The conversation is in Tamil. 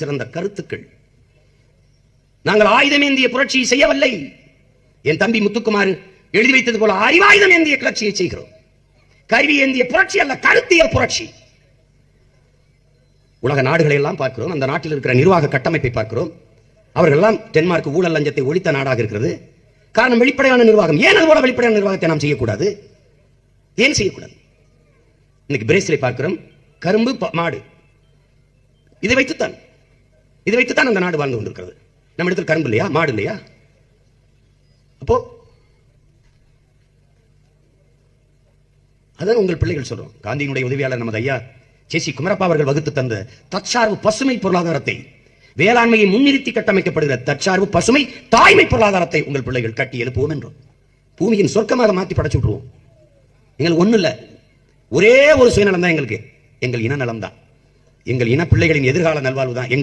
சிறந்த கருத்துக்கள். நாங்கள் ஆயுதம் ஏந்திய புரட்சியை செய்யவில்லை. என் தம்பி முத்துக்குமார் எழுதி வைத்தது போல அறிவாயுதம் ஏந்திய கிளர்ச்சியை செய்கிறோம். கருவி ஏந்திய புரட்சி அல்ல கருத்தியல் புரட்சி. உலக நாடுகளை எல்லாம் பார்க்கிறோம். அந்த நாட்டில் இருக்கிற நிர்வாக கட்டமைப்பை பார்க்கிறோம். அவர்கள் எல்லாம் டென்மார்க் ஊழல் லஞ்சத்தை ஒழித்த நாடாக இருக்கிறது. காரணம் வெளிப்படையான நிர்வாகம். ஏன் அது போல வெளிப்படையான நிர்வாகத்தை நாம் செய்யக்கூடாது? ஏன் செய்யக்கூடாது? இன்னைக்கு பிரேசிலை பார்க்கிறோம். கரும்பு மாடு. இதை வைத்துத்தான் இதை வைத்து தான் அந்த நாடு வாழ்ந்து கொண்டிருக்கிறது. நம்ம இடத்துல கரும்பு இல்லையா? மாடு இல்லையா? அப்போ அதான் உங்கள் பிள்ளைகள் சொல்றோம். காந்தியினுடைய உதவியாளர் நமது ஐயா சேசி குமரப்பா அவர்கள் வகுத்து தந்த தற்சார்பு பசுமை பொருளாதாரத்தை வேளாண்மையை முன்னிறுத்தி கட்டமைக்கப்படுகிற தற்சார்பு பசுமை தாய்மை பொருளாதாரத்தை உங்கள் பிள்ளைகள் கட்டி எழுப்புவோம் என்றோம். பூமியின் சொர்க்கமாக மாற்றி படைச்சு விட்டுருவோம். எங்களுக்கு ஒண்ணு இல்லை. ஒரே ஒரு சுயநலம் தான் எங்களுக்கு. எங்கள் இன நலம் தான் எங்கள் இன பிள்ளைகளின் எதிர்கால நல்வாழ்வு தான் எங்கள்